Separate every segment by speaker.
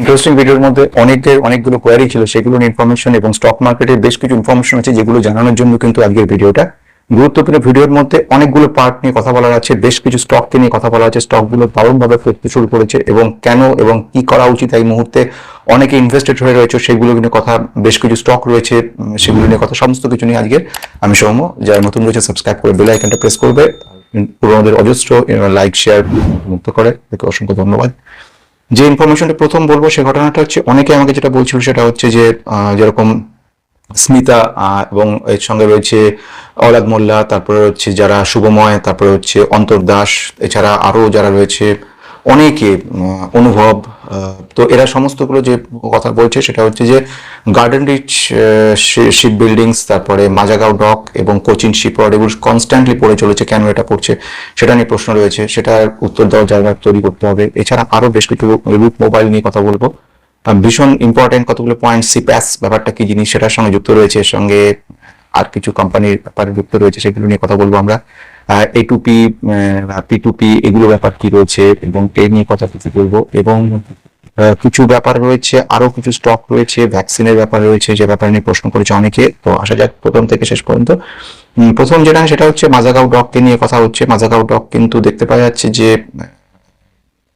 Speaker 1: Interesting ভিডিওর মধ্যে অনেকের অনেকগুলো কোয়ারি ছিল, সেগুলোর ইনফরমেশন এবং স্টক মার্কেটের বেশ কিছু ইনফরমেশন আছে যেগুলো জানানোর জন্য কিন্তু আজকের ভিডিওটা গুরুত্বপূর্ণ ভিডিওর মধ্যে অনেকগুলো পার্ট নিয়ে কথা বলার আছে, বেশ কিছু স্টককে নিয়ে কথা বলা আছে স্টকগুলো দারুণভাবে ফিরতে শুরু করেছে এবং কেন এবং কি করা উচিত এই মুহূর্তে অনেকে ইনভেস্টেড হয়ে রয়েছে, সেগুলো নিয়ে কথা, বেশ কিছু স্টক রয়েছে সেগুলো নিয়ে কথা, সমস্ত কিছু নিয়ে আজকে আমি সৌম্য, যারা নতুন রয়েছে সাবস্ক্রাইব করে বেল আইকনটা প্রেস করবে। পুরোনোদের অজস্র লাইক শেয়ার মুক্ত করে। তাকে অসংখ্য ধন্যবাদ। যে ইনফরমেশনটা প্রথম বলব, সে ঘটনাটা হচ্ছে অনেকে আমাকে যেটা বলছিল সেটা হচ্ছে যে যেরকম স্মিতা এবং এর সঙ্গে রয়েছে অলাদ মোল্লা, তারপরে হচ্ছে যারা শুভময়, তারপরে হচ্ছে অন্তর দাস, এছাড়া আরও যারা রয়েছে অনেকে অনুভব তো এরা সমস্তগুলো যে কথা বলছে সেটা হচ্ছে যে গার্ডেন রিচ শিপ বিল্ডিংস তারপরে মাজাগাঁও ডক এবং কোচিন শিপওয়ার্ড এগুলো কনস্ট্যান্টলি পড়ে চলেছে, কেন এটা পড়ছে সেটা নিয়ে প্রশ্ন রয়েছে, সেটার উত্তর দেওয়ার জায়গা তৈরি করতে হবে। এছাড়া আরও বেশ কিছু রুট মোবাইল নিয়ে কথা বলব। ভীষণ ইম্পর্টেন্ট কতগুলো পয়েন্ট সিপ্যাস ব্যাপারটা কি জিনিস সেটার সঙ্গে যুক্ত রয়েছে, এর সঙ্গে আর কিছু কোম্পানির ব্যাপারে যুক্ত রয়েছে, সেগুলো নিয়ে কথা বলব আমরা। A to P P to P এগুলো ব্যাপার কি রয়েছে এবং এ নিয়ে কথা কিছু বলব? এবং কিছু ব্যাপার রয়েছে আরও কিছু স্টক রয়েছে ভ্যাকসিনের ব্যাপার রয়েছে, যে ব্যাপার নিয়ে প্রশ্ন করেছে অনেকে। তো আসা যাক প্রথম থেকে শেষ পর্যন্ত। প্রথম যেটা, সেটা হচ্ছে মাজাগাঁও ডককে নিয়ে কথা হচ্ছে। মাজাগাঁও ডক কিন্তু দেখতে পাওয়া যাচ্ছে যে,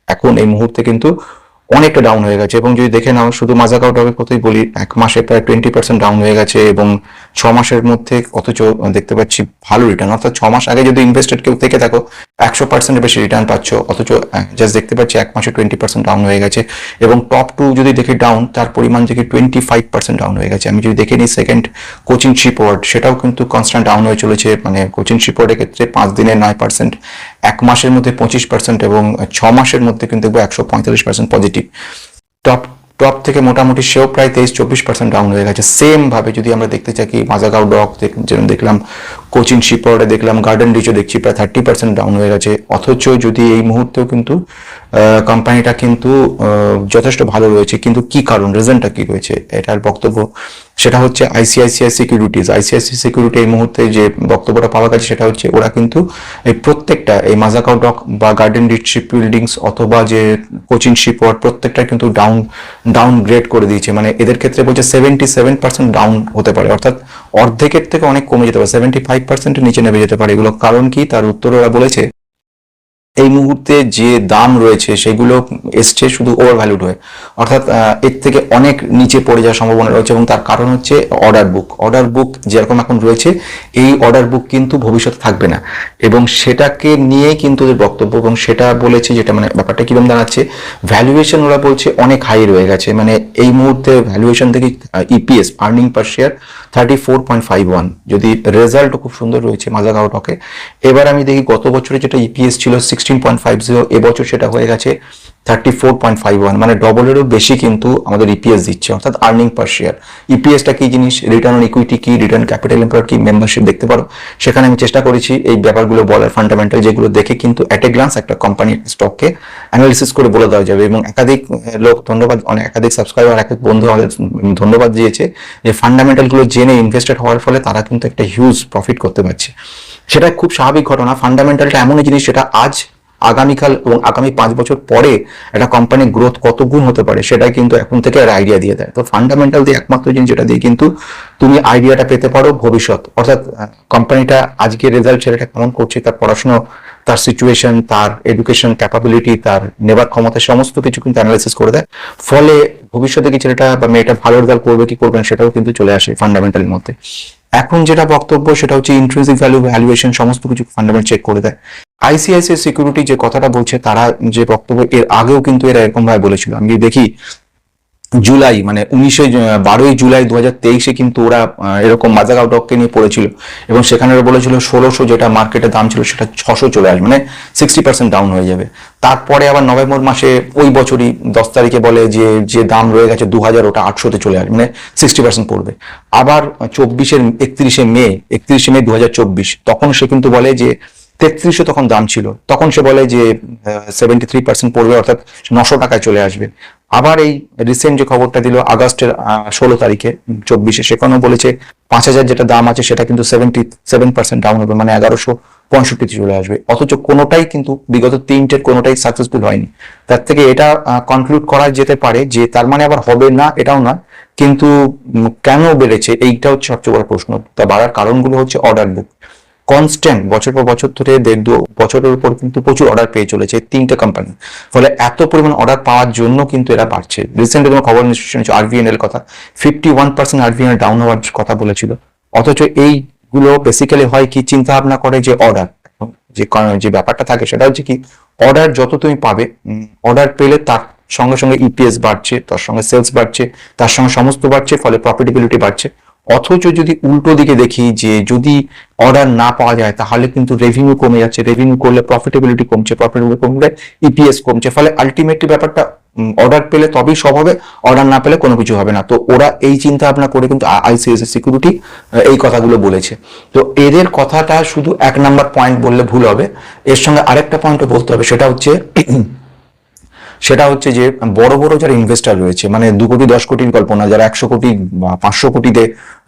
Speaker 1: এখন এই মুহূর্তে কিন্তু অনেকটা ডাউন হয়ে গেছে। এবং যদি দেখে নাও, শুধু মাজাগাঁও ডকের কথাই বলি, এক মাসে প্রায় টোয়েন্টি পার্সেন্ট ডাউন হয়ে গেছে এবং ছ মাসের মধ্যে অথচ দেখতে পাচ্ছি ভালো রিটার্ন অর্থাৎ ছ মাস আগে যদি ইনভেস্টেড কেউ থেকে থাকো, একশো পার্সেন্টের বেশি রিটার্ন পাচ্ছ, অথচ জাস্ট দেখতে পাচ্ছি এক মাসে টোয়েন্টি পার্সেন্ট ডাউন হয়ে গেছে। এবং টপ টু যদি দেখি ডাউন তার পরিমাণ থেকে টোয়েন্টি ফাইভ পার্সেন্ট ডাউন হয়ে গেছে। আমি যদি দেখে নিই সেকেন্ড কোচিং শিপওয়ার্ড সেটাও কিন্তু কনস্ট্যান্ট ডাউন হয়ে চলেছে। মানে কোচিং শিপওয়ার্ডের ক্ষেত্রে পাঁচ দিনে নয় পার্সেন্ট এক মাসের মধ্যে পঁচিশ পার্সেন্ট এবং ছ মাসের মধ্যে কিন্তু দেখব একশো পঁয়তাল্লিশ পার্সেন্ট পজিটিভ টপ টপ থেকে মোটামুটি সেও প্রায় তেইশ, চব্বিশ পার্সেন্ট ডাউন হয়ে গেছে। সেম ভাবে যদি আমরা দেখতে চাই মাজাগাঁও ডক যেরকম দেখলাম কোচিং শিপওয়ার্ডে দেখলাম গার্ডেন রিচও দেখছি প্রায় থার্টি পার্সেন্ট ডাউন হয়ে গেছে। অথচ যদি এই মুহূর্তেও কিন্তু কোম্পানিটা কিন্তু যথেষ্ট ভালো রয়েছে। কিন্তু কি কারণ? রিজনটা কি রয়েছে? এটার বক্তব্য সেটা হচ্ছে আইসিআইসিআই সিকিউরিটিজ আইসিআইসি সিকিউরিটি এই মুহূর্তে যে বক্তব্যটা পাওয়া গেছে সেটা হচ্ছে ওরা কিন্তু এই প্রত্যেকটা, এই মাজাকাও ডক বা গার্ডেন রিচ শিপ বিল্ডিংস অথবা যে কোচিং শিপ ওয়ার্ড প্রত্যেকটা কিন্তু ডাউন ডাউন গ্রেড করে দিয়েছে। মানে এদের ক্ষেত্রে বলছে সেভেন্টি সেভেন পার্সেন্ট ডাউন হতে পারে। অর্থাৎ অর্ধেকের থেকে অনেক কমে যেতে পারে। সেভেন্টি ফাইভ পার্সেন্টের নিচে নেমে যেতে পারে। এগুলো কারণ কি? তার উত্তর ওরা বলেছে এই মুহূর্তে যে দাম রয়েছে সেগুলো এসছে শুধু ওভার ভ্যালুড হয়ে। অর্থাৎ এর থেকে অনেক নিচে পড়ে যাওয়ার সম্ভাবনা রয়েছে এবং তার কারণ হচ্ছে অর্ডার বুক অর্ডার বুক যেরকম এখন রয়েছে, এই অর্ডার বুক কিন্তু ভবিষ্যতে থাকবে না। এবং সেটাকে নিয়ে কিন্তু ওদের বক্তব্য এবং সেটা বলেছে যেটা মানে ব্যাপারটা কীরকম দাঁড়াচ্ছে ভ্যালুয়েশন ওরা বলছে অনেক হাই রয়ে গেছে। মানে এই মুহূর্তে ভ্যালুয়েশন থেকে EPS earning per share thirty four point five one যদি রেজাল্ট খুব সুন্দর রয়েছে মাজাগাঁও টকে এবার আমি দেখি গত বছরে যেটা ইপিএস ছিল সিক্সটিন পয়েন্ট ফাইভ জিরো এবছর সেটা হয়ে গেছে thirty four point five one মানে ডবলেরও বেশি কিন্তু আমাদের ইপিএস দিচ্ছে, অর্থাৎ আর্নিং পার শেয়ার ইপিএসটা কি জিনিস? রিটার্ন অন ইকুইটি কি? রিটার্ন ক্যাপিটাল এমপ্লয়ার কি? মেম্বারশিপ দেখতে পারো। সেখানে আমি চেষ্টা করেছি এই ব্যাপারগুলো বলার ফান্ডামেন্টাল যেগুলো দেখে কিন্তু অ্যাট এ গ্লান্স একটা কোম্পানির স্টককে অ্যানালিসিস করে বলে দেওয়া যাবে। এবং একাধিক লোক, ধন্যবাদ, অনেক একাধিক সাবস্ক্রাইবার একাধিক বন্ধু আমাদের ধন্যবাদ দিয়েছে যে ফান্ডামেন্টালগুলো জেনে ইনভেস্টেড হওয়ার ফলে তারা কিন্তু একটা হিউজ প্রফিট করতে পারছে। সেটা খুব স্বাভাবিক ঘটনা ফান্ডামেন্টালটা এমন জিনিস, সেটা আজ আগামীকাল এবং আগামী পাঁচ বছর পরে একটা কোম্পানির গ্রোথ কত গুণ হতে পারে সেটা কিন্তু এখন থেকে একটা আইডিয়া দিয়ে দেয়। তো ফান্ডামেন্টাল দিয়ে একমাত্র জিনিস যেটা দিয়ে কিন্তু তুমি আইডিয়াটা পেতে পারো ভবিষ্যৎ। অর্থাৎ কোম্পানিটা আজকে রেজাল্ট ছেলেটা কেমন করছে, তার পড়াশোনা, তার সিচুয়েশন তার এডুকেশন ক্যাপাবিলিটি তার নেবার ক্ষমতা, সমস্ত কিছু কিন্তু অ্যানালাইসিস করে দেয়। ফলে ভবিষ্যতে কি ছেলেটা বা মেয়েটা ভালো রেজাল্ট করবে, কি করবে সেটাও কিন্তু চলে আসে ফান্ডামেন্টালের মধ্যে। এখন যেটা বক্তব্য, সেটা হচ্ছে ইন্ট্রেন্সিক ভ্যালু ভ্যালুয়েশন সমস্ত কিছু ফান্ডামেন্ট চেক করে দেয়। আইসিআইসিআই সিকিউরিটি যে কথাটা বলছে, তারা যে বক্তব্য, এর আগেও কিন্তু এরা এরকম ভাবে বলেছিল। আমি দেখি, জুলাই মানে উনিশে বারোই জুলাই দু হাজার তেইশে কিন্তু ওরা এরকম মাজাগাঁও ডককে নিয়ে পড়েছিল। এবং সেখানে বলেছিল ষোলোশো যেটা মার্কেটে দাম ছিল, সেটা ছশো চলে আসবে মানে সিক্সটি পার্সেন্ট ডাউন হয়ে যাবে। তারপরে আবার নভেম্বর মাসে ওই বছরই দশ তারিখে বলে যে যে দাম রয়ে গেছে দু হাজার ওটা আটশোতে চলে আসবে মানে সিক্সটি পার্সেন্ট পড়বে। আবার চব্বিশের একত্রিশে মে একত্রিশে মে দু হাজার চব্বিশ, তখন সে কিন্তু বলে যে তেত্রিশে তখন দাম ছিল। তখন সে বলে যে সেভেন্টি থ্রি পার্সেন্ট পড়বে, অর্থাৎ নশো টাকায় চলে আসবে। আবার এই রিসেন্ট যে খবরটা দিল, আগস্টের ষোলো তারিখে, চব্বিশে, সেখানেও বলেছে পাঁচ হাজার যেটা দাম আছে, সেটা কিন্তু সেভেন্টি সেভেন পার্সেন্ট ডাউন হবে মানে এগারোশো পঁয়ষট্টিতে চলে আসবে। অথচ কোনোটাই কিন্তু বিগত তিনটের কোনোটাই সাকসেসফুল হয়নি। তার থেকে এটা কনক্লুড করা যেতে পারে যে, তার মানে আবার হবে না, এটাও না, কিন্তু কেন বেড়েছে এইটা হচ্ছে সবচেয়ে বড় প্রশ্ন। তা বাড়ার কারণগুলো হচ্ছে অর্ডার বুক কনস্ট্যান্ট বছর পর বছর ধরে দেড় দু বছরের উপর কিন্তু প্রচুর অর্ডার পেয়ে চলেছে তিনটে কোম্পানি ফলে এত পরিমাণ অর্ডার পাওয়ার জন্য কিন্তু এরা বাড়ছে। রিসেন্টলি তোমার খবর নিশ্চয়ই শুনেছো আরভিএনএল কথা। Fifty one percent RVNL down হওয়ার কথা বলেছিল। অথচ এইগুলো বেসিক্যালি হয় কি চিন্তা ভাবনা করে যে অর্ডার যে যে ব্যাপারটা থাকে সেটা হচ্ছে কি অর্ডার যত তুমি পাবে অর্ডার পেলে তার সঙ্গে সঙ্গে ইপিএস বাড়ছে, তার সঙ্গে সেলস বাড়ছে, তার সঙ্গে সমস্ত বাড়ছে, ফলে প্রফিটেবিলিটি বাড়ছে। অথচ যদি উল্টো দিকে দেখি যে যদি অর্ডার না পাওয়া যায়, তাহলে কিন্তু রেভিনিউ কমে যাচ্ছে। রেভিনিউ করলে প্রফিটেবিলিটি কমছে প্রফিটেবিলিটি কমলে ইপিএস কমছে। ফলে আলটিমেটলি ব্যাপারটা অর্ডার পেলে তবেই সব হবে অর্ডার না পেলে কোনো কিছু হবে না। তো ওরা এই চিন্তা ভাবনা করে কিন্তু আইসিএসএস সিকিউরিটি এই কথাগুলো বলেছে। তো এদের কথাটা শুধু এক নাম্বার পয়েন্ট বললে ভুল হবে। এর সঙ্গে আরেকটা পয়েন্টও বলতে হবে, সেটা হচ্ছে সেটা হচ্ছে যে বড় বড় যারা ইনভেস্টার রয়েছে মানে দু কোটি, দশ কোটির কল্পনা, যারা একশো কোটি বা পাঁচশো কোটিতে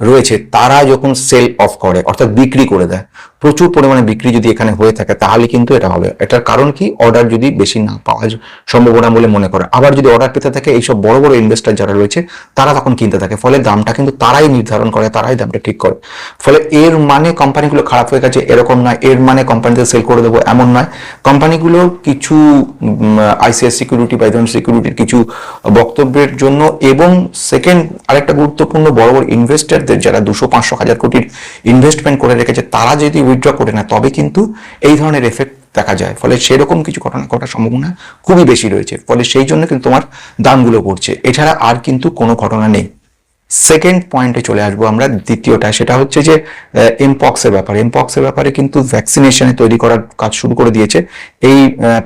Speaker 1: রয়েছে, তারা যখন সেল অফ করে, অর্থাৎ বিক্রি করে দেয় প্রচুর পরিমাণে বিক্রি যদি এখানে হয়ে থাকে, তাহলে কিন্তু এটা হবে। এটার কারণ কি? অর্ডার যদি বেশি না পাওয়া সম্ভাবনা বলে মনে করে। আবার যদি অর্ডার পেতে থাকে, এইসব বড় বড় ইনভেস্টার যারা রয়েছে, তারা তখন কিনতে থাকে। ফলে দামটা কিন্তু তারাই নির্ধারণ করে, তারাই দামটা ঠিক করে। ফলে এর মানে কোম্পানিগুলো খারাপ হয়ে গেছে, এরকম নয়। এর মানে কোম্পানিতে সেল করে দেবো এমন নয়। কোম্পানিগুলো কিছু আইসিআই সিকিউরিটি বা সিকিউরিটির কিছু বক্তব্যের জন্য এবং সেকেন্ড আরেকটা গুরুত্বপূর্ণ বড় বড় ইনভেস্টারদের যারা দুশো, পাঁচশো, হাজার কোটির ইনভেস্টমেন্ট করে রেখেছে, তারা যদি উইথড্র করে না, তবে কিন্তু এই ধরনের এফেক্ট দেখা যায়। ফলে সেরকম কিছু ঘটনা ঘটার সম্ভাবনা খুবই বেশি রয়েছে। ফলে সেই জন্য কিন্তু তোমার দামগুলো পড়ছে। এছাড়া আর কিন্তু কোনো ঘটনা নেই। সেকেন্ড পয়েন্টে চলে আসব আমরা, দ্বিতীয়টা, সেটা হচ্ছে যে এমপক্সের ব্যাপারে। এমপক্সের ব্যাপারে কিন্তু ভ্যাকসিনেশনে তৈরি করার কাজ শুরু করে দিয়েছে। এই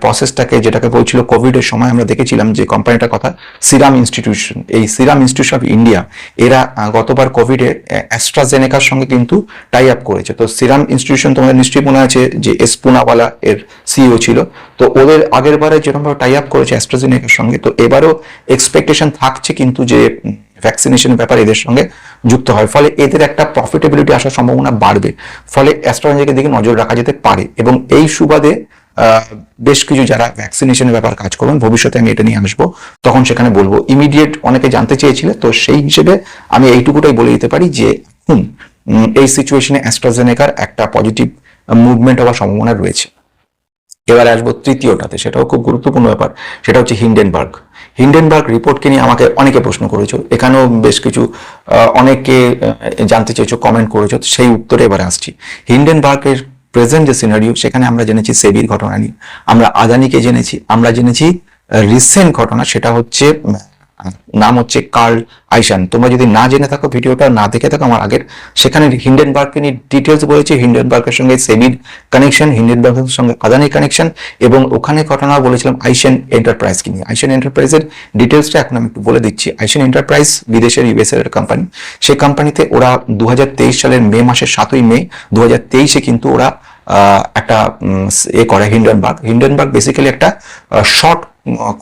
Speaker 1: প্রসেসটাকে যেটাকে বলছিল কোভিডের সময়, আমরা দেখেছিলাম যে কোম্পানিটার কথা সিরাম ইনস্টিটিউশন এই সিরাম ইনস্টিটিউশন অফ ইন্ডিয়া এরা গতবার কোভিডে অ্যাস্ট্রাজেনেকার সঙ্গে কিন্তু টাই আপ করেছে। তো সিরাম ইনস্টিটিউশন তোমাদের নিশ্চয়ই মনে আছে যে, এস পুনাওয়ালা এর সিইও ছিল। তো ওদের আগের বারে যেরকম টাই আপ করেছে অ্যাস্ট্রাজেনেকার সঙ্গে, তো এবারও এক্সপেকটেশন থাকছে কিন্তু যে ভ্যাকসিনেশন ব্যাপার এদের সঙ্গে যুক্ত হয়। ফলে এদের একটা প্রফিটেবিলিটি আসার সম্ভাবনা বাড়বে। ফলে অ্যাস্ট্রাজেনেকার দিকে নজর রাখা যেতে পারে এবং এই সুবাদে বেশ কিছু যারা ভ্যাকসিনেশনের ব্যাপার কাজ করবেন, ভবিষ্যতে আমি এটা নিয়ে আসব, তখন সেখানে বলব। ইমিডিয়েট অনেকে জানতে চেয়েছিল, তো সেই হিসেবে আমি এইটুকুটাই বলে দিতে পারি যে, হুম এই সিচুয়েশনে অ্যাস্ট্রাজেনেকার একটা পজিটিভ মুভমেন্ট হওয়ার সম্ভাবনা রয়েছে। এবারে আসব তৃতীয়টাতে, সেটাও খুব গুরুত্বপূর্ণ ব্যাপার, সেটা হচ্ছে হিন্ডেনবার্গ হিন্ডেনবার্গ রিপোর্টকে নিয়ে আমাকে অনেকে প্রশ্ন করেছ। এখানেও বেশ কিছু অনেকে জানতে চেয়েছো কমেন্ট করেছ সেই উত্তরে এবারে আসছি। হিন্ডেনবার্গের প্রেজেন্ট যে সিনারিও সেখানে আমরা জেনেছি সেবির ঘটনা নিয়ে। আমরা আদানিকে জেনেছি, আমরা জেনেছি রিসেন্ট ঘটনা, সেটা হচ্ছে নাম হচ্ছে কার্ল আইসান তোমরা যদি না জেনে থাকো ভিডিওটা, না দেখে থাকো আমার আগের। সেখানে হিন্ডেনবার্গকে নিয়ে ডিটেলস বলেছি। হিন্ডেনবার্গের সঙ্গে সেবির কানেকশন হিন্ডেনবার্গের সঙ্গে আদানির কানেকশন এবং ওখানে ঘটনা বলেছিলাম আইসেন এন্টারপ্রাইজকে নিয়ে। আইসেন এন্টারপ্রাইজের ডিটেলসটা এখন আমি একটু বলে দিচ্ছি। আইসেন এন্টারপ্রাইজ বিদেশের ইউএস এর কোম্পানি সেই কোম্পানিতে ওরা দু হাজার তেইশ সালের মে মাসের সাতই মে দু তেইশে কিন্তু ওরা একটা এ করে হিন্ডেনবার্গ। হিন্ডেনবার্গ বেসিক্যালি একটা শর্ট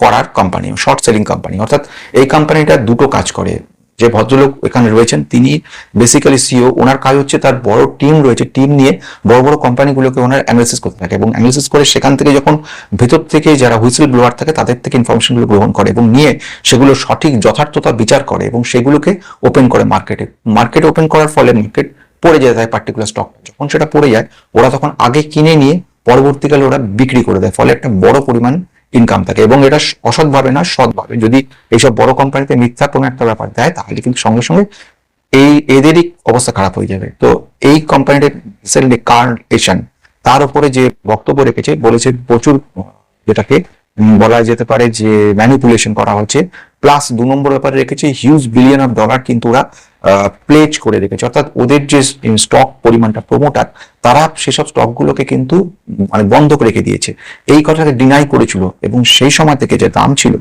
Speaker 1: করার কোম্পানি শর্ট সেলিং কোম্পানি অর্থাৎ এই কোম্পানিটা দুটো কাজ করে। যে ভদ্রলোক এখানে রয়েছেন, তিনি বেসিক্যালি সিও ওনার কাজ হচ্ছে তার বড় টিম রয়েছে। টিম নিয়ে বড় বড় কোম্পানিগুলোকে ওনার অ্যানালিসিস করতে থাকে এবং অ্যানালিসিস করে সেখান থেকে যখন ভেতর থেকে যারা হুইসেল ব্লোয়ার থাকে, তাদের থেকে ইনফরমেশনগুলো গ্রহণ করে এবং নিয়ে সেগুলো সঠিক যথার্থতা বিচার করে এবং সেগুলোকে ওপেন করে মার্কেটে মার্কেট ওপেন করার ফলে মার্কেট পড়ে যায় তাই পার্টিকুলার স্টক যখন সেটা পড়ে যায়, ওরা তখন আগে কিনে নিয়ে পরবর্তীকালে ওরা বিক্রি করে দেয়। ফলে একটা বড় পরিমাণ ইনকাম থাকে এবং এটা অসৎভাবে না, সৎভাবে। যদি এইসব বড় কোম্পানিতে মিথ্যা কোনো একটা ব্যাপার দেয়, তাহলে কিন্তু সঙ্গে সঙ্গে এই এদেরই অবস্থা খারাপ হয়ে যাবে। তো এই কোম্পানিটার রিসেন্টলি কার্ল এশন তার উপরে যে বক্তব্য রেখেছে, বলেছে প্রচুর, যেটাকে বলা যেতে পারে যে ম্যানিপুলেশন করা হচ্ছে। প্লাস দু নম্বর ব্যাপারে রেখেছে হিউজ বিলিয়ন অফ ডলার কিন্তু ওরা প্লেজ করে রেখেছে। অর্থাৎ ওদের যে স্টক পরিমাণটা প্রমোটার তারা সেসব স্টকগুলোকে কিন্তু মানে বন্ধক রেখে দিয়েছে। এই কথাটা ডিনাই করেছিল এবং সেই সময় থেকে যে দাম ছিল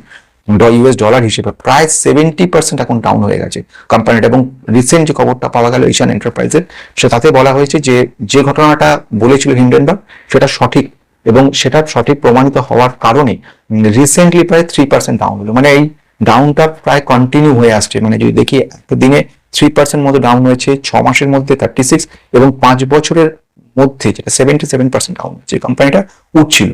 Speaker 1: ইউএস ডলার হিসেবে প্রায় সেভেন্টি পার্সেন্ট এখন ডাউন হয়ে গেছে। কোম্পানিটা এবং রিসেন্ট যে খবরটা পাওয়া গেল এশিয়ান এন্টারপ্রাইজের সে তাতে বলা হয়েছে যে যে ঘটনাটা বলেছিল হিন্ডেনবার্গ সেটা সঠিক এবং সেটা সঠিক প্রমাণিত হওয়ার কারণে রিসেন্টলি প্রায় থ্রি পার্সেন্ট ডাউন হলো। মানে এই ডাউনটা প্রায় কন্টিনিউ হয়ে আসছে। মানে যদি দেখি দিনে থ্রি পার্সেন্ট মতো ডাউন হয়েছে, ছ মাসের মধ্যে থার্টি সিক্স এবং পাঁচ বছরের মধ্যে যেটা সেভেন্টি সেভেন পার্সেন্ট ডাউন হয়েছে কোম্পানিটা উঠছিল।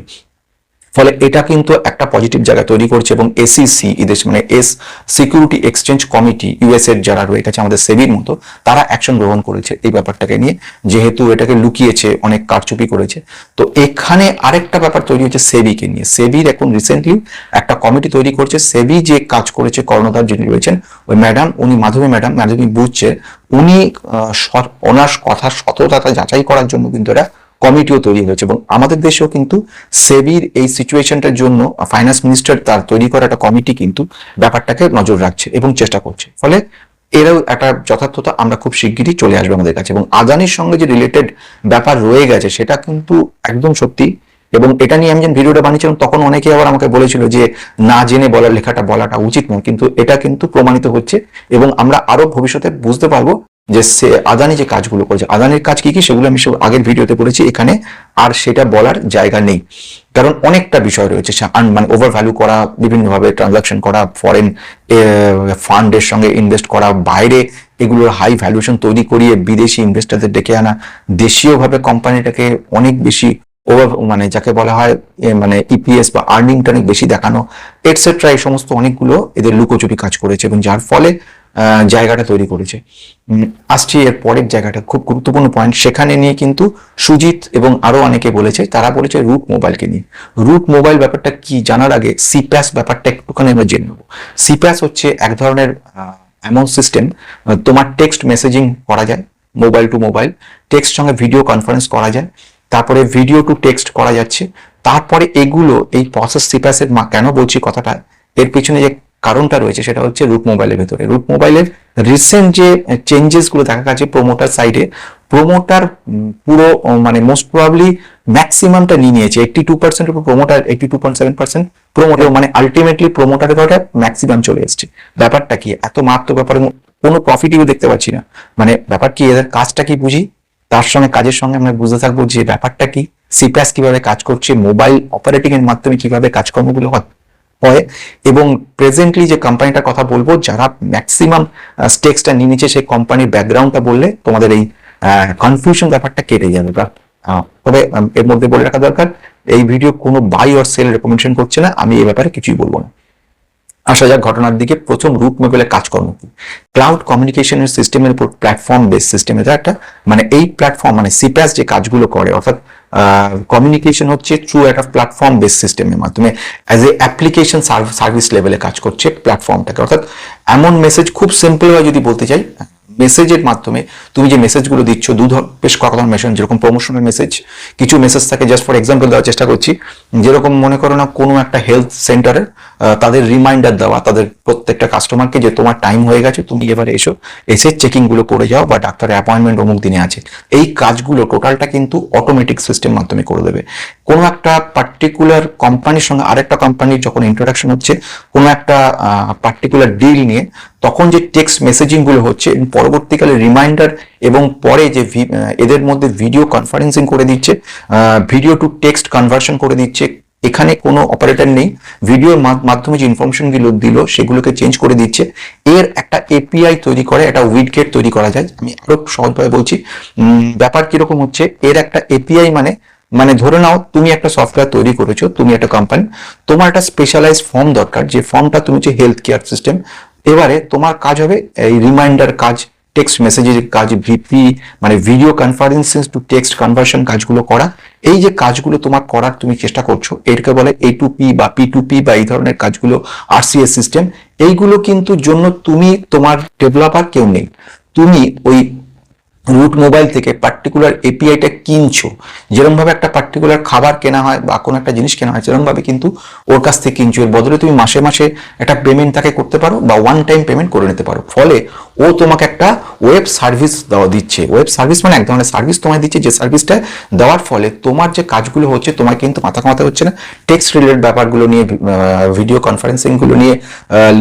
Speaker 1: ফলে এটা কিন্তু একটা পজিটিভ জায়গা তৈরি করছে এবং এসিসি এদেশ মানে S security exchange committee US এর যারা রয়ে গেছে আমাদের সেবির মতো, তারা অ্যাকশন গ্রহণ করেছে এই ব্যাপারটাকে নিয়ে। যেহেতু এটাকে লুকিয়েছে, অনেক কারচুপি করেছে। তো এখানে আরেকটা ব্যাপার তৈরি হচ্ছে সেবিকে নিয়ে। সেবির এখন রিসেন্টলি একটা কমিটি তৈরি করছে। সেবি যে কাজ করেছে, কর্ণধার যিনি রয়েছেন, ওই ম্যাডাম উনি মাধবী ম্যাডাম মাধবী বুঝছে, উনি ওনার কথার সততা যাচাই করার জন্য কিন্তু এটা কমিটিও তৈরি হয়েছে এবং আমাদের দেশেও কিন্তু সেবির এই সিচুয়েশনটার জন্য ফাইন্যান্স মিনিস্টার তার তৈরি করা একটা কমিটি কিন্তু ব্যাপারটাকে নজর রাখছে এবং চেষ্টা করছে। ফলে এরাও একটা যথার্থতা আমরা খুব শিগগিরই চলে আসবে আমাদের কাছে এবং আদানির সঙ্গে যে রিলেটেড ব্যাপার রয়ে গেছে সেটা কিন্তু একদম সত্যি এবং এটা নিয়ে আমি যখন ভিডিওটা বানিয়েছিলাম তখন অনেকে আবার আমাকে বলেছিল যে না জেনে বলার, লেখাটা বলাটা উচিত নয়, কিন্তু এটা কিন্তু প্রমাণিত হচ্ছে এবং আমরা আরও ভবিষ্যতে বুঝতে পারব যে সে আদানি যে কাজগুলো করেছে, আদানির কাজ কি কি সেগুলো আমি সব আগের ভিডিওতে বলেছি এখানে, আর সেটা বলার জায়গা নেই। কারণ অনেকটা বিষয় রয়েছে মানে ওভার ভ্যালু করা, বিভিন্নভাবে ট্রানজাকশন করা ফরেন ফান্ডের সঙ্গে ইনভেস্ট করা, বাইরে এগুলোর হাই ভ্যালুয়েশন তৈরি করিয়ে বিদেশি ইনভেস্টারদের ডেকে আনা, দেশীয়ভাবে কোম্পানিটাকে অনেক বেশি ওভার মানে যাকে বলা হয় মানে ইপিএস বা আর্নিংটা অনেক বেশি দেখানো এটসেট্রা এই সমস্ত অনেকগুলো এদের লুকোচুরি কাজ করেছে এবং যার ফলে জায়গাটা তৈরি করেছে। আসছি এর পরের জায়গাটা, খুব গুরুত্বপূর্ণ পয়েন্ট সেখানে নিয়ে কিন্তু সুজিত এবং আরও অনেকে বলেছে, তারা বলেছে রুট মোবাইলকে নিয়ে। রুট মোবাইল ব্যাপারটা কি জানার আগে সিপ্যাস ব্যাপারটা একটুখানি আমরা জেনে নেব। সিপ্যাস হচ্ছে এক ধরনের এমন সিস্টেম তোমার টেক্সট মেসেজিং করা যায় মোবাইল টু মোবাইল টেক্সট সঙ্গে ভিডিও কনফারেন্স করা যায়, তারপরে ভিডিও টু টেক্সট করা যাচ্ছে। তারপরে এগুলো, এই প্রসেস সিপ্যাসের মা, কেন বলছি কথাটা? এর পিছনে যে কারণটা রয়েছে, সেটা হচ্ছে রুট মোবাইলের ভেতরে। রুট মোবাইলের রিসেন্ট যে চেঞ্জেসগুলো দেখা গেছে প্রোমোটার সাইডে প্রোমোটার পুরো মানে মোস্ট প্রবাবলি ম্যাক্সিমামটা নিয়ে নিয়েছে। Eighty two percent promoter eighty two point seven percent promoter মানে আলটিমেটলি প্রোমোটারের ধরে ম্যাক্সিমাম চলে এসছে। ব্যাপারটা কি? এত মারাত্মক ব্যাপারে কোনো প্রফিটই দেখতে পাচ্ছি না। মানে ব্যাপার কি, এদের কাজটা কি বুঝি? তার সঙ্গে, কাজের সঙ্গে আমরা বুঝতে থাকব যে ব্যাপারটা কি? সিপ্যাস কীভাবে কাজ করছে? মোবাইল অপারেটিং এর মাধ্যমে কীভাবে কাজকর্মগুলো হয়? হয় এবং প্রেজেন্টলি যে কোম্পানিটার কথা বলব, যারা ম্যাক্সিমাম স্টেক্সটা নিয়ে নিচ্ছে, সেই কোম্পানির ব্যাকগ্রাউন্ডটা বললে তোমাদের এই কনফিউশন ব্যাপারটা কেটে যাবে। তবে এর মধ্যে বলে রাখা দরকার, এই ভিডিও কোনো বাই অর সেল রেকমেন্ডেশন করছে না, আমি এই ব্যাপারে কিছুই বলব না। আসা যাক ঘটনার দিকে। প্রথম রুট মোবাইলের কাজকর্ম কি? ক্লাউড কমিউনিকেশনের সিস্টেমের উপর প্ল্যাটফর্ম বেস সিস্টেম এটা একটা মানে এই প্ল্যাটফর্ম মানে সিপ্যাস যে কাজগুলো করে, অর্থাৎ কমিউনিকেশন হচ্ছে থ্রু একটা প্ল্যাটফর্ম বেস সিস্টেমের মাধ্যমে। অ্যাজ এ অ্যাপ্লিকেশন সার্ভিস লেভেলে কাজ করছে প্ল্যাটফর্মটাকে অর্থাৎ এমন মেসেজ খুব সিম্পল হয় যদি বলতে চাই মেসেজের মাধ্যমে তুমি যে মেসেজগুলো দিচ্ছ, দু বেশ কয়েক ধরনের মেসেজ যেরকম প্রমোশনাল মেসেজ কিছু মেসেজ থাকে জাস্ট ফর এক্সাম্পল দেওয়ার চেষ্টা করছি। যেরকম মনে করো না কোনো একটা হেলথ সেন্টারে তাদের রিমাইন্ডার দেওয়া, তাদের প্রত্যেকটা কাস্টমারকে যে তোমার টাইম হয়ে গেছে, তুমি এবারে এসো, এসে চেকিংগুলো করে যাও বা ডাক্তারের অ্যাপয়েন্টমেন্ট অমুক দিনে আছে। এই কাজগুলো টোটালটা কিন্তু অটোমেটিক সিস্টেম মাধ্যমে করে দেবে। কোনো একটা পার্টিকুলার কোম্পানির সঙ্গে আরেকটা কোম্পানির যখন ইন্ট্রোডাকশন হচ্ছে, কোনো একটা পার্টিকুলার ডিল নিয়ে, তখন যে টেক্সট মেসেজিংগুলো হচ্ছে, পরবর্তীকালে রিমাইন্ডার এবং পরে যে এদের মধ্যে ভিডিও কনফারেন্সিং করে দিচ্ছে ভিডিও টু টেক্সট কনভার্সন করে দিচ্ছে এখানে কোনো অপারেটর নেই। ভিডিওর মাধ্যমে যে ইনফরমেশনগুলো দিল, সেগুলোকে চেঞ্জ করে দিচ্ছে। এর একটা এপিআই তৈরি করে, একটা উইডগেট তৈরি করা যায়। আমি আরও সহজভাবে বলছি ব্যাপার কীরকম হচ্ছে, এর একটা এপিআই মানে মানে ধরে নাও, তুমি একটা সফটওয়্যার তৈরি করেছ, তুমি একটা কোম্পানি তোমার একটা স্পেশালাইজ ফর্ম দরকার, যে ফর্মটা তুমি হচ্ছে হেলথ কেয়ার সিস্টেম এবারে তোমার কাজ হবে এই রিমাইন্ডার কাজ টেক্সট মেসেজের কাজ ভিপি মানে video conferencing to text conversion কাজগুলো করা। এই যে কাজগুলো তোমার করার তুমি চেষ্টা করছ এরকে বলে এ টু পি বা পি টু পি বা এই ধরনের কাজগুলো আরসিএস সিস্টেম এইগুলো কিন্তু জন্য তুমি তোমার ডেভেলপার কেউ নেই। তুমি ওই রুট মোবাইল থেকে পার্টিকুলার এপিআইটা কিনছো যেরকম ভাবে একটা পার্টিকুলার খাবার কেনা হয় বা কোনো একটা জিনিস কেনা হয় সেরকম ভাবে কিন্তু ওর কাছ থেকে কিনছো। এর বদলে তুমি মাসে মাসে একটা পেমেন্ট তাকে করতে পারো বা ওয়ান টাইম পেমেন্ট করে নিতে পারো। ফলে ও তোমাকে একটা ওয়েব সার্ভিস দেওয়া দিচ্ছে। ওয়েব সার্ভিস মানে এক ধরনের সার্ভিস তোমায় দিচ্ছে। যে সার্ভিসটা দেওয়ার ফলে তোমার যে কাজগুলো হচ্ছে তোমার কিন্তু মাথা কামাতে হচ্ছে না। টেক্সট রিলেটেড ব্যাপারগুলো নিয়ে ভিডিও কনফারেন্সিংগুলো নিয়ে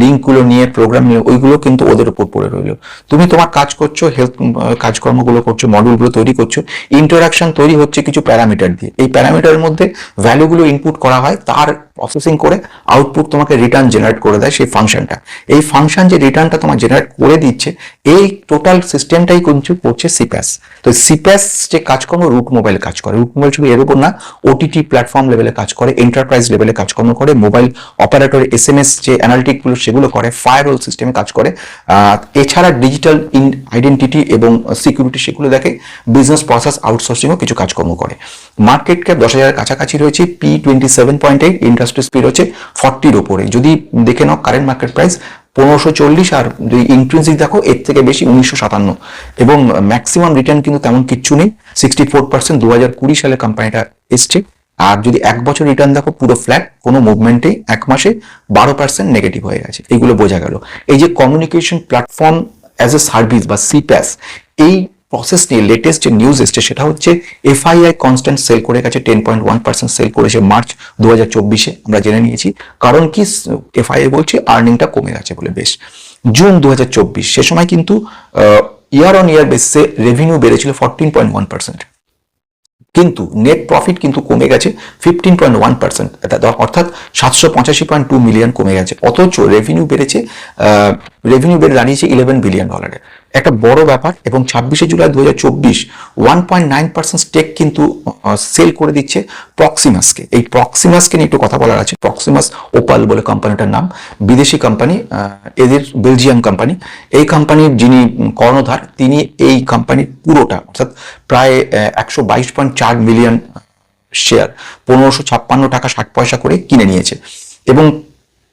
Speaker 1: লিঙ্কগুলো নিয়ে প্রোগ্রাম নিয়ে, ওইগুলো কিন্তু ওদের উপর পড়ে রইল। তুমি তোমার কাজ করছ হেলথ কাজ কাজকর্মগুলো করছ মডিউলগুলো তৈরি করছ ইন্টারাকশন তৈরি হচ্ছে কিছু প্যারামিটার দিয়ে। এই প্যারামিটারের মধ্যে ভ্যালুগুলো ইনপুট করা হয়, তার প্রসেসিং করে আউটপুট তোমাকে রিটার্ন জেনারেট করে দেয় সেই ফাংশনটা এই ফাংশন যে রিটার্নটা তোমার জেনারেট করে দিচ্ছে, এই টোটাল সিস্টেমটাই কিন্তু করছে সিপ্যাস তো সিপ্যাস যে কাজকর্ম রুট মোবাইল কাজ করে। রুট মোবাইল শুধু এর উপর না ওটিটি প্ল্যাটফর্ম লেভেলে কাজ করে এন্টারপ্রাইজ লেভেলে কাজকর্ম করে mobile operator S M S যে অ্যানালিটিকগুলো সেগুলো করে ফায়ারওয়াল সিস্টেমে কাজ করে। এছাড়া ডিজিটাল আইডেন্টিটি এবং সিকিউরিটি সেগুলো দেখে বিজনেস প্রসেস আউটসোর্সিংও কিছু কাজকর্ম করে। মার্কেট ক্যাপ দশ হাজারের কাছাকাছি রয়েছে P twenty seven point eight industry speed হচ্ছে ফর্টির ওপরে যদি দেখে নাও কারেন্ট মার্কেট প্রাইস পনেরোশো চল্লিশ আর যদি ইন্ট্রেন্সিক দেখো, এর থেকে বেশি উনিশশো সাতান্ন। এবং ম্যাক্সিমাম রিটার্ন কিন্তু তেমন কিচ্ছু নেই সিক্সটি ফোর পার্সেন্ট দু হাজার কুড়ি সালে কোম্পানিটা এসছে। আর যদি এক বছর রিটার্ন দেখো, পুরো ফ্ল্যাট কোনো মুভমেন্টেই এক মাসে বারো পার্সেন্ট নেগেটিভ হয়ে গেছে। এগুলো বোঝা গেল। এই যে communication platform as a service বা সিপ্যাস এই প্রসেস নিয়ে লেটেস্ট যে নিউজ এসছে, সেটা হচ্ছে এফআইআই কনস্ট্যান্ট সেল করে গেছে ten point one percent sell করেছে মার্চ দু হাজার চব্বিশে, আমরা জেনে নিয়েছি। কারণ কি এফআইআই বলছে আর্নিংটা কমে গেছে বলে, বেশ। জুন দু হাজার চব্বিশ, সে সময় কিন্তু ইয়ার অন ইয়ার বেসে রেভিনিউ বেড়েছিল ফোরটিন পয়েন্ট ওয়ান পার্সেন্ট কিন্তু নেট প্রফিট কিন্তু কমে গেছে ফিফটিন পয়েন্ট ওয়ান পার্সেন্ট অর্থাৎ সাতশো পঁচাশি পয়েন্ট টু মিলিয়ন কমে গেছে। অথচ রেভিনিউ বেড়েছে রেভিনিউ বেড়ে দাঁড়িয়েছে ইলেভেন বিলিয়ন ডলারে একটা বড় ব্যাপার এবং ছাব্বিশে জুলাই দু হাজার চব্বিশ one point nine percent stake কিন্তু সেল করে দিচ্ছে প্রক্সিমাসকে এই প্রক্সিমাসকে নিয়ে একটু কথা বলার আছে। প্রক্সিমাস ওপাল বলে কোম্পানিটার নাম। বিদেশি কোম্পানি এদের বেলজিয়াম কোম্পানি এই কোম্পানির যিনি কর্ণধার, তিনি এই কোম্পানির পুরোটা, অর্থাৎ প্রায় একশো বাইশ পয়েন্ট চার মিলিয়ন শেয়ার পনেরোশো ছাপ্পান্ন টাকা ষাট পয়সা করে কিনে নিয়েছে। এবং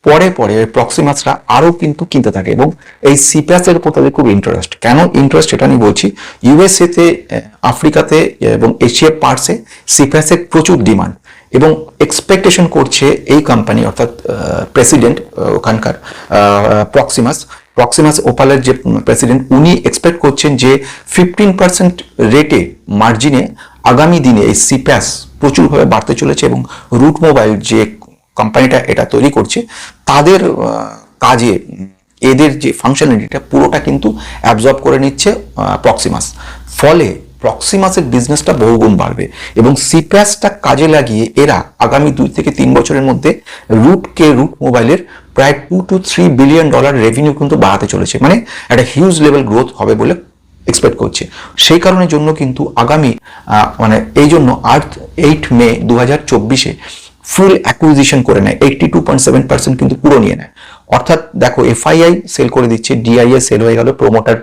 Speaker 1: পরে পরে প্রক্সিমাসরা আরও কিন্তু কিনতে থাকে এবং এই সিপ্যাস এর উপর তাদের খুব ইন্টারেস্ট কেন ইন্টারেস্ট এটা আমি বলছি ইউএসএতে আফ্রিকাতে এবং এশিয়া পার্টসে সিপ্যাসের প্রচুর ডিমান্ড এবং এক্সপেকটেশন করছে এই কোম্পানি অর্থাৎ প্রেসিডেন্ট ওখানকার প্রক্সিমাস প্রক্সিমাস ওপালের যে প্রেসিডেন্ট উনি এক্সপেক্ট করছেন যে ফিফটিন পার্সেন্ট রেটে মার্জিনে আগামী দিনে এই সিপ্যাস প্রচুরভাবে বাড়তে চলেছে এবং রুট মোবাইল যে কোম্পানিটা এটা তৈরি করছে, তাদের কাজে এদের যে ফাংশনালিটিটা পুরোটা কিন্তু অ্যাবজর্ব করে নিচ্ছে প্রক্সিমাস ফলে প্রক্সিমাসের বিজনেসটা বহুগুণ বাড়বে এবং সিপ্যাসটা কাজে লাগিয়ে এরা আগামী দুই থেকে তিন বছরের মধ্যে রুট কে রুট মোবাইলের প্রায় two two three billion dollar revenue কিন্তু বাড়াতে চলেছে। মানে একটা হিউজ লেভেল গ্রোথ হবে বলে এক্সপেক্ট করছে। সেই কারণের জন্য কিন্তু আগামী মানে এই জন্য আর্থ এইট মে দু হাজার চব্বিশে ফুল অ্যাকুইজিশন করে নেয়। Eighty two point seven percent কিন্তু পুরো নিয়ে নেয়। অর্থাৎ দেখো এফআইআই সেল করে দিচ্ছে ডিআইএ সেল হয়ে গেল প্রোমোটার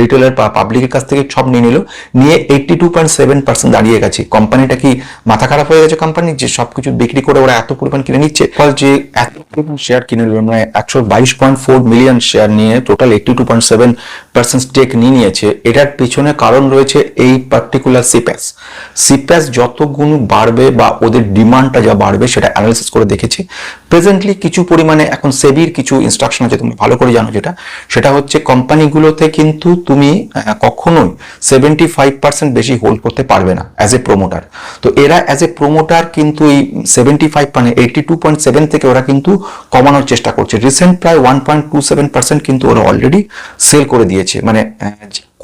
Speaker 1: রিটেলার বা পাবলিকের কাছ থেকে সব নিয়ে নিল, নিয়ে eighty two point seven percent দাঁড়িয়ে গেছে। কোম্পানিটা কি মাথা খারাপ হয়ে গেছে কোম্পানি যে সবকিছু বিক্রি করে ওরা এত পরিমাণ কিনে নিচ্ছে? ফল যে এত পরিমাণ শেয়ার কিনে নিল মানে একশো বাইশ পয়েন্ট ফোর মিলিয়ন শেয়ার নিয়ে total eighty two point seven percent stake নিয়ে নিয়েছে। এটার পিছনে কারণ রয়েছে এই পার্টিকুলার সিপ্যাস সিপ্যাস যত গুণ বাড়বে বা ওদের ডিমান্ডটা যা বাড়বে, সেটা অ্যানালিসিস করে দেখেছি। প্রেজেন্টলি কিছু পরিমাণে এখন সেবির কিছু ইনস্ট্রাকশন আছে তুমি ভালো করে জানো যেটা, সেটা হচ্ছে কোম্পানিগুলোতে কিন্তু তুমি কখনোই সেভেন্টি ফাইভ বেশি হোল্ড করতে পারবে না অ্যাজ এ প্রোমোটার তো এরা অ্যাজ এ প্রোমোটার কিন্তু এই সেভেন্টি ফাইভ মানে এইটি টু পয়েন্ট সেভেন থেকে ওরা কিন্তু কমানোর চেষ্টা করছে। রিসেন্ট প্রায় one point two seven percent কিন্তু ওরা অলরেডি সেল করে দিয়েছে। মানে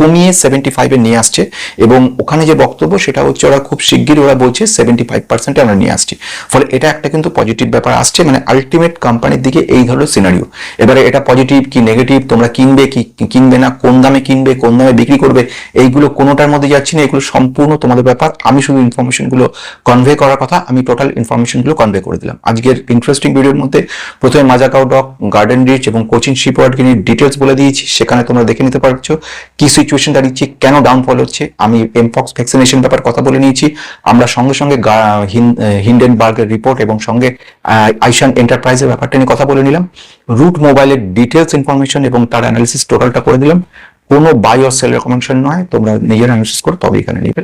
Speaker 1: কমিয়ে সেভেন্টি ফাইভে নিয়ে আসছে। এবং ওখানে যে বক্তব্য, সেটা হচ্ছে ওরা খুব শিগগিরই ওরা বলছে সেভেন্টি ফাইভ পার্সেন্টে আমরা নিয়ে আসছি। ফলে এটা একটা কিন্তু পজিটিভ ব্যাপার আসছে মানে আলটিমেট কোম্পানির দিকে এই ধরনের সিনারিও এবারে এটা পজিটিভ কি নেগেটিভ তোমরা কিনবে কি কিনবে না, কোন দামে কিনবে, কোন দামে বিক্রি করবে, এইগুলো কোনোটার মধ্যে যাচ্ছি না, এগুলো সম্পূর্ণ তোমাদের ব্যাপার। আমি শুধু ইনফরমেশনগুলো কনভে করার কথা, আমি টোটাল ইনফরমেশনগুলো কনভে করে দিলাম। আজকের ইন্টারেস্টিং ভিডিওর মধ্যে প্রথমে মাজাকাও ডক গার্ডেন রিচ এবং কোচিং শিপওয়ার্ডকে নিয়ে ডিটেলস বলে দিয়েছি, সেখানে তোমরা দেখে নিতে পারছ। কি সিচুয়েশন দাঁড়িয়েছে কেন ডাউনফল হচ্ছে? আমি এমফক্স ভ্যাকসিনেশন ব্যাপার কথা বলে নিয়েছি। আমরা সঙ্গে সঙ্গে হিন্ডেনবার্গের রিপোর্ট এবং সঙ্গে আইশান এন্টারপ্রাইজের ব্যাপারটা নিয়ে কথা বলে নিলাম। রুট মোবাইলের ডিটেলস ইনফরমেশন এবং তার অ্যানালিসিস টোটালটা করে দিলাম। কোনো বাই অর সেল রেকমেন্ডেশন নয়, তোমরা নিজের অ্যানালিসিস করো তবে এখানে নিবে।